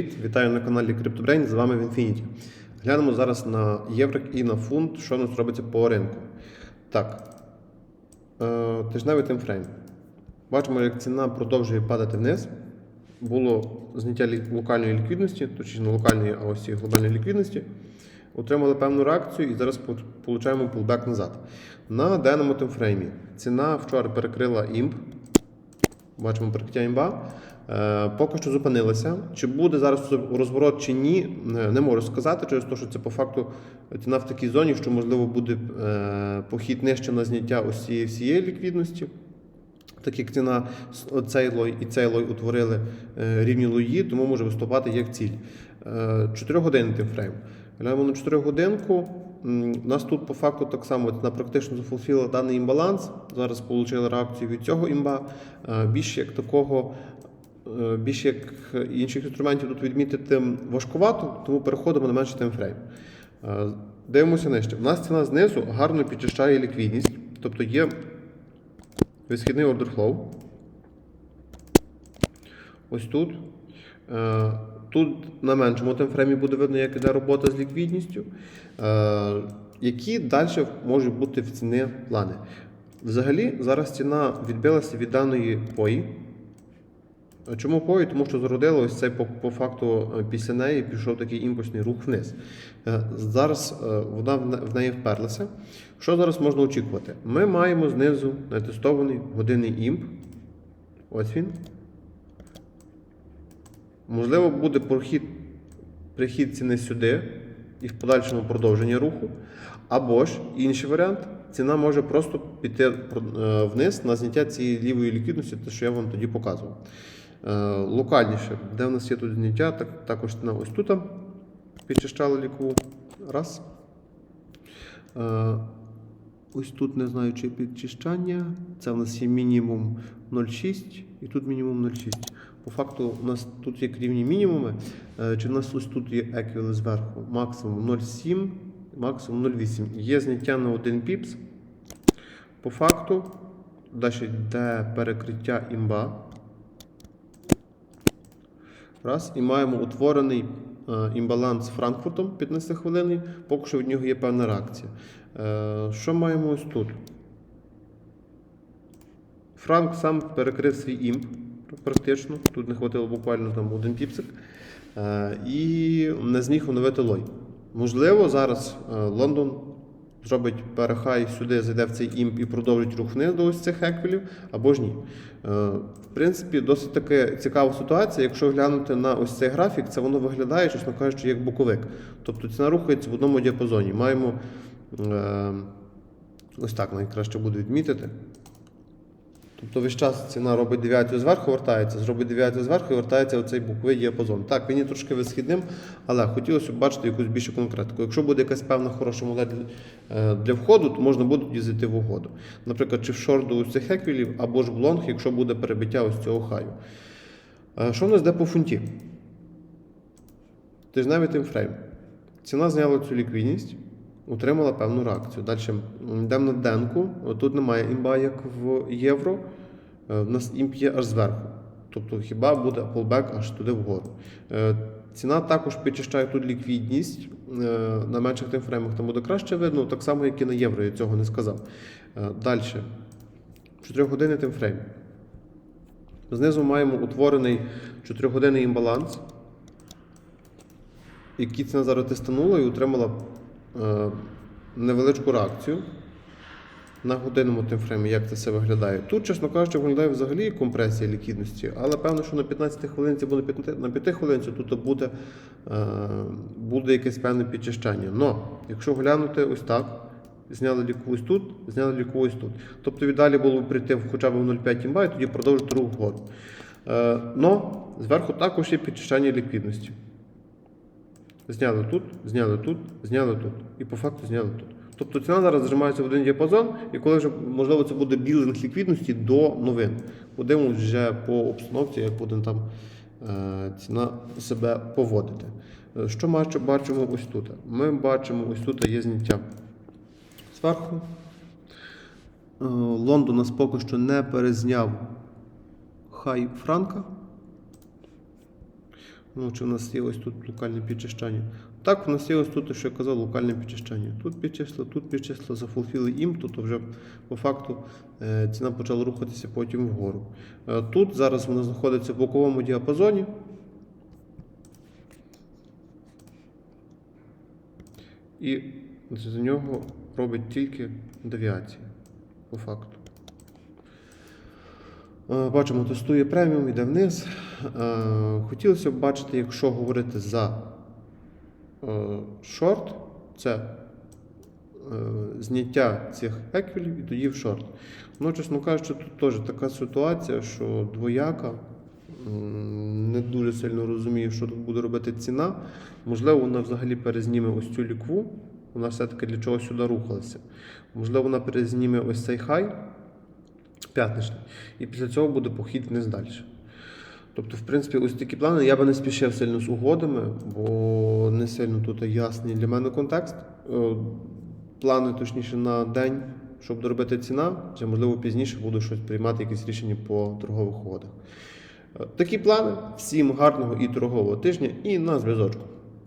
Вітаю на каналі CryptoBrain, з вами Infinity. Глянемо зараз на єврик і на фунт, що у нас робиться по ринку. Так, е, тижневий таймфрейм. Бачимо, як ціна продовжує падати вниз. Було зняття локальної ліквідності, точніше не локальної, а ось глобальної ліквідності. Отримали певну реакцію і зараз по- получаємо пулбек назад. На денному таймфреймі ціна вчора перекрила імп. Бачимо перекриття імба. Е, поки що зупинилася. Чи буде зараз розворот чи ні, е, не можу сказати, через те, що це по факту ціна в такій зоні, що можливо буде е, похід нижче на зняття ось всієї ліквідності. Так як ціна цей лой і цей лой утворили рівні лої, тому може виступати як ціль. 4 години тимфрейм. Глянемо на 4 годинку. У нас тут по факту так само ціна практично зафулфіла даний імбаланс. Зараз отримали реакцію від цього імба. Е, Більше як такого, е, більше як інших інструментів тут відмітити важкувато, тому переходимо на менший таймфрейм. Е, Дивимося нижче. У нас ціна знизу гарно підчищає ліквідність, тобто є висхідний flow. Ось тут. Тут на меншому таймфреймі буде видно, як іде робота з ліквідністю, е, які далі можуть бути в ціни плани. Взагалі, зараз ціна відбилася від даної пої. Е, Чому пої? Тому що зародило ось цей по, по факту е, після неї пішов такий імпульсний рух вниз. Зараз вона в неї вперлася. Що зараз можна очікувати? Ми маємо знизу натестований годинний імп. Ось він. Можливо, буде прохід, прихід ціни сюди і в подальшому продовження руху. Або ж інший варіант, ціна може просто піти е, вниз на зняття цієї лівої ліквідності, те, що я вам тоді показував. Е, Локальніше, де в нас є тут зняття, так, також ціна ось тут підчищала ліку. Раз. Е, Ось тут не знаю, чи підчищання. Це в нас є мінімум 0,6 і тут мінімум 0,6. По факту у нас тут є рівні мінімуми. Е, Чи в нас ось тут є еквіли зверху? Максимум 0,7, максимум 0,8. Є зняття на 1 піпс. По факту, далі йде перекриття імба. Раз, і маємо утворений е, імбаланс з Франкфуртом 15 хвилин. Поки що від нього є певна реакція. Е, що маємо ось тут? Франк сам перекрив свій імп практично. Тут не хватило буквально там один піпсик. Е, і не зміг оновити лой. Можливо, зараз е, Лондон зробить перехай сюди, зайде в цей імп і продовжить рух вниз до ось цих еквілів, або ж ні. Е, В принципі, досить таки цікава ситуація. Якщо глянути на ось цей графік, це воно виглядає, чесно кажучи, як боковик. Тобто ціна рухається в одному діапазоні. Маємо ось так найкраще буде відмітити. Тобто весь час ціна робить дев'ятою зверху, вертається, зробить дев'ятою зверху і вертається в цей боковий діапазон. Так, він є трошки висхідним, але хотілося б бачити якусь більшу конкретику. Якщо буде якась певна хороша модель е, для входу, то можна буде тоді зайти в угоду. Наприклад, чи в до ось цих еквілів, або ж в лонг, якщо буде перебиття ось цього хаю. Е, Що в нас йде по фунті? Тижневий таймфрейм. Ціна зняла цю ліквідність, утримала певну реакцію. Далі йдемо на денку. Тут немає імба, як в євро. Е, В нас імп є аж зверху. Тобто хіба буде pullback аж туди вгору. Е, Ціна також підчищає тут ліквідність. Е, На менших таймфреймах там буде краще видно, так само, як і на євро, я цього не сказав. Далі. 4 години таймфрейм. Знизу маємо утворений 4-годинний імбаланс які ціна зараз тестанула і отримала невеличку реакцію на годинному таймфреймі, як це все виглядає. Тут, чесно кажучи, виглядає взагалі компресія ліквідності, але певно, що на 15 хвилинці або на 5, на 5 хвилинці тут буде, е, буде якесь певне підчищання. Но, якщо глянути ось так, зняли ліку тут, зняли ліку тут. Тобто віддалі було б прийти хоча б в 0,5 імба і тоді продовжити рух вгору. Е, но зверху також є підчищання ліквідності. Зняли тут, зняли тут, зняли тут. І по факту зняли тут. Тобто ціна зараз зжимається в один діапазон, і коли вже, можливо, це буде білинг ліквідності до новин. Подивимось вже по обстановці, як буде там е, ціна себе поводити. Е, Що ми бачимо ось тут? Ми бачимо, ось тут є зняття зверху. Е, Лондон нас поки що не перезняв хай Франка. Ну, чи в нас є ось тут локальне підчищання. Так, в нас є ось тут, що я казав, локальне підчищання. Тут підчисло, тут підчисло, зафулфіли їм, тут вже по факту е, ціна почала рухатися потім вгору. Е, Тут зараз вона знаходиться в боковому діапазоні. І з нього робить тільки девіація, по факту. Е, Бачимо, тестує преміум, йде вниз. Е, Хотілося б бачити, якщо говорити за е, шорт, це зняття цих еквілів і тоді в шорт. Ну, чесно кажучи, тут теж така ситуація, що двояка. Не дуже сильно розумію, що тут буде робити ціна. Можливо, вона взагалі перезніме ось цю лікву. Вона все-таки для чогось сюди рухалася. Можливо, вона перезніме ось цей хай п'ятничний. І після цього буде похід вниз далі. Тобто, в принципі, ось такі плани. Я би не спішив сильно з угодами, бо не сильно тут ясний для мене контекст. Е, Плани, точніше, на день, щоб доробити ціна, чи можливо пізніше буду щось приймати, якісь рішення по торгових угодах. Е, Такі плани. Всім гарного і торгового тижня і на зв'язочку.